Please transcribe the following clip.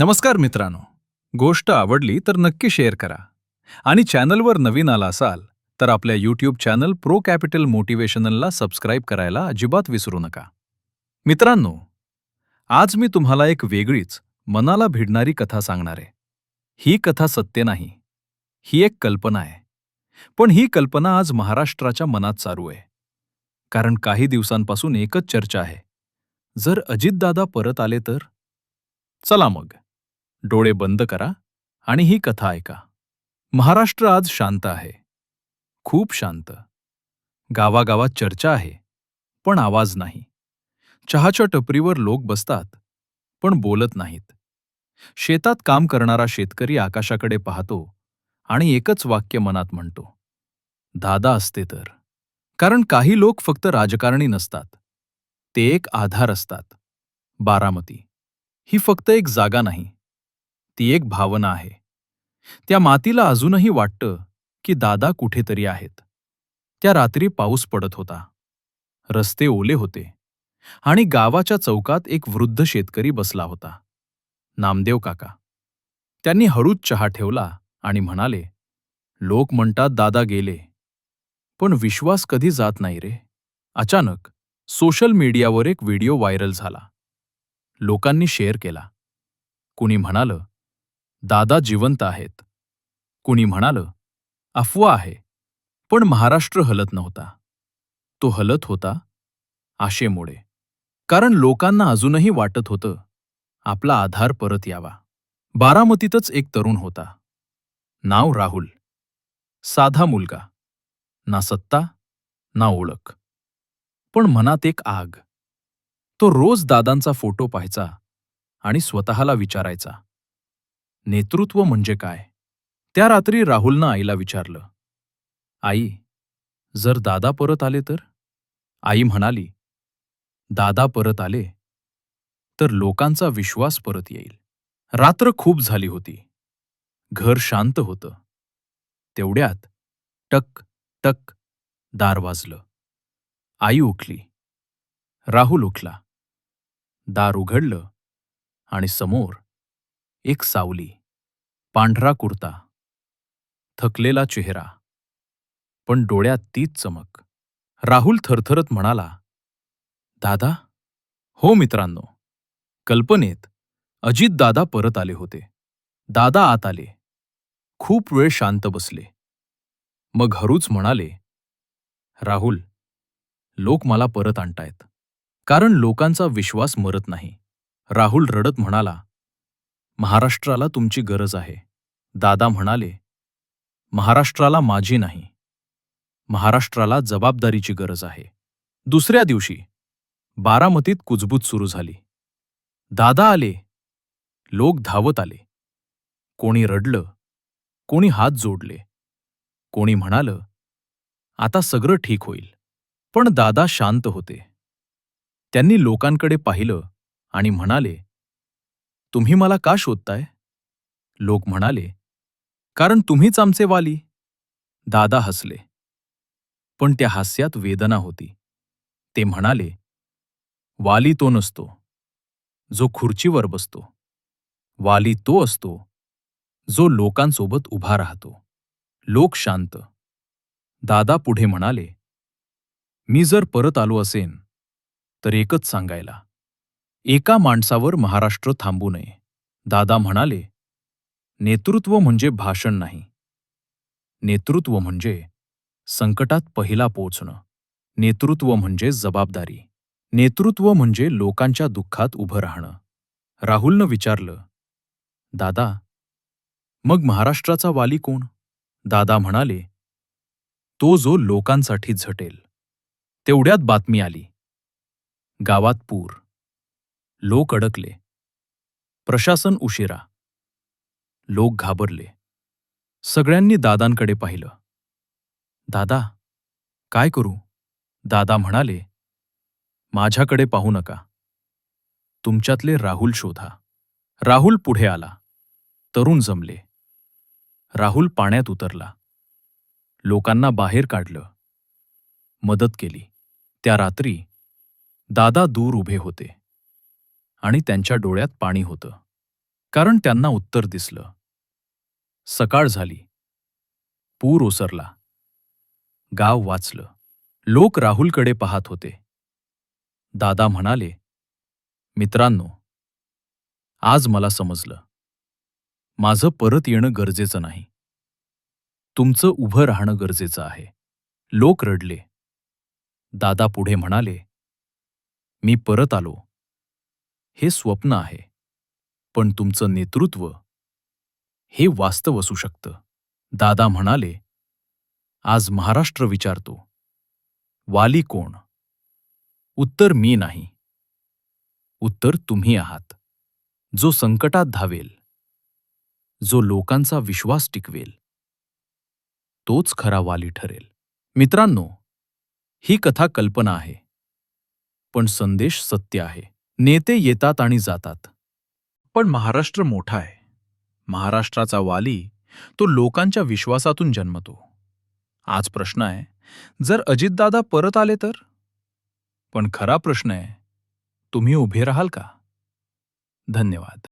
नमस्कार मित्रांनो. गोष्ट आवडली तर नक्की शेअर करा. आणि चॅनलवर नवीन आला असाल तर आपल्या यूट्यूब चॅनल प्रो कॅपिटल मोटिवेशनलला सबस्क्राईब करायला अजिबात विसरू नका. मित्रांनो आज मी तुम्हाला एक वेगळीच मनाला भिडणारी कथा सांगणार आहे. ही कथा सत्य नाही. ही एक कल्पना आहे. पण ही कल्पना आज महाराष्ट्राच्या मनात चालू आहे. कारण काही दिवसांपासून एकच चर्चा आहे. जर अजितदादा परत आले तर? चला मग. डोळे बंद करा आणि ही कथा ऐका. महाराष्ट्र आज शांत आहे. खूप शांत. गावागावात चर्चा आहे पण आवाज नाही. चहाच्या टपरीवर लोक बसतात पण बोलत नाहीत. शेतात काम करणारा शेतकरी आकाशाकडे पाहतो आणि एकच वाक्य मनात म्हणतो दादा असते तर. कारण काही लोक फक्त राजकारणी नसतात. ते एक आधार असतात. बारामती. ही फक्त एक जागा नाही ती एक भावना आहे. त्या मातीला अजूनही वाटतं की दादा कुठेतरी आहेत. त्या रात्री पाऊस पडत होता. रस्ते ओले होते आणि गावाच्या चौकात एक वृद्ध शेतकरी बसला होता. नामदेव काका. त्यांनी हळूच चहा ठेवला आणि म्हणाले लोक म्हणतात दादा गेले पण विश्वास कधी जात नाही रे. अचानक सोशल मीडियावर एक व्हिडिओ व्हायरल झाला. लोकांनी शेअर केला. कुणी म्हणालं दादा जिवंत आहेत. कुणी म्हणालं अफवा आहे. पण महाराष्ट्र हलत नव्हता. तो हलत होता आशेमुळे. कारण लोकांना अजूनही वाटत होतं आपला आधार परत यावा. बारामतीतच एक तरुण होता. नाव राहुल. साधा मुलगा. ना सत्ता ना ओळख. पण मनात एक आग. तो रोज दादांचा फोटो पाहायचा आणि स्वतःला विचारायचा. नेतृत्व म्हणजे काय? त्या रात्री राहुलनं आईला विचारलं आई जर दादा परत आले तर? आई म्हणाली दादा परत आले तर लोकांचा विश्वास परत येईल. रात्र खूप झाली होती. घर शांत होतं. तेवढ्यात टक टक दार वाजलं. आई उठली. राहुल उठला. दार उघडलं आणि समोर एक सावली. पांढरा कुर्ता थकलेला चेहरा पण डोळ्यात तीच चमक. राहुल थरथरत म्हणाला दादा हो मित्रांनो कल्पनेत अजित दादा परत आले होते. दादा आत आले. खूप वेळ शांत बसले. मग हरूच म्हणाले राहुल लोक मला परत आणतायत. कारण लोकांचा विश्वास मरत नाही. राहुल रडत म्हणाला महाराष्ट्राला तुमची गरज आहे. दादा म्हणाले महाराष्ट्राला माझी नाही. महाराष्ट्राला जबाबदारीची गरज आहे. दुसऱ्या दिवशी बारामतीत कुजबूज सुरू झाली. दादा आले. लोक धावत आले. कोणी रडलं कोणी हात जोडले. कोणी म्हणालं आता सगळं ठीक होईल. पण दादा शांत होते. त्यांनी लोकांकडे पाहिलं आणि म्हणाले तुम्ही मला का शोधताय? लोक म्हणाले कारण तुम्हीच आमचे वाली. दादा हसले. पण त्या हास्यात वेदना होती. ते म्हणाले वाली तो नसतो. जो खुर्चीवर बसतो. वाली तो असतो जो लोकांसोबत उभा राहतो. लोक शांत. दादा पुढे म्हणाले मी जर परत आलो असेन तर एकच सांगायला. एका माणसावर महाराष्ट्र थांबू नये. दादा म्हणाले नेतृत्व म्हणजे भाषण नाही. नेतृत्व म्हणजे संकटात पहिला पोचणं नेतृत्व म्हणजे जबाबदारी. नेतृत्व म्हणजे लोकांच्या दुःखात उभं राहणं. राहुलनं विचारलं दादा मग महाराष्ट्राचा वाली कोण? दादा म्हणाले तो जो लोकांसाठी झटेल. तेवढ्यात बातमी आली गावात पूर. लोक अडकले. प्रशासन उशिरा. लोक घाबरले. सगळ्यांनी दादांकडे पाहिलं. दादा काय करू? दादा म्हणाले माझ्याकडे पाहू नका. तुमच्यातले राहुल शोधा. राहुल पुढे आला. तरुण जमले. राहुल पाण्यात उतरला. लोकांना बाहेर काढलं. मदत केली. त्या रात्री दादा दूर उभे होते. आणि त्यांच्या डोळ्यात पाणी होतं. कारण त्यांना उत्तर दिसलं. सकाळ झाली. पूर ओसरला. गाव वाचलं. लोक राहुलकडे पाहत होते. दादा म्हणाले मित्रांनो आज मला समजलं. माझं परत येणं गरजेचं नाही. तुमचं उभं राहणं गरजेचं आहे. लोक रडले. दादा पुढे म्हणाले मी परत आलो. हे स्वप्न आहे. पण तुमचं नेतृत्व हे वास्तव असू शकतं. दादा म्हणाले आज महाराष्ट्र विचारतो. वाली कोण? उत्तर मी नाही. उत्तर तुम्ही आहात. जो संकटात धावेल जो लोकांचा विश्वास टिकवेल तोच खरा वाली ठरेल. मित्रांनो ही कथा कल्पना आहे पण संदेश सत्य आहे. नेते येतात आणि जातात. पण महाराष्ट्र मोठा आहे. महाराष्ट्राचा वाली तो लोकांच्या विश्वासातून जन्मतो. आज प्रश्न आहे जर अजितदादा परत आले तर? पण खरा प्रश्न आहे तुम्ही उभे राहाल का? धन्यवाद.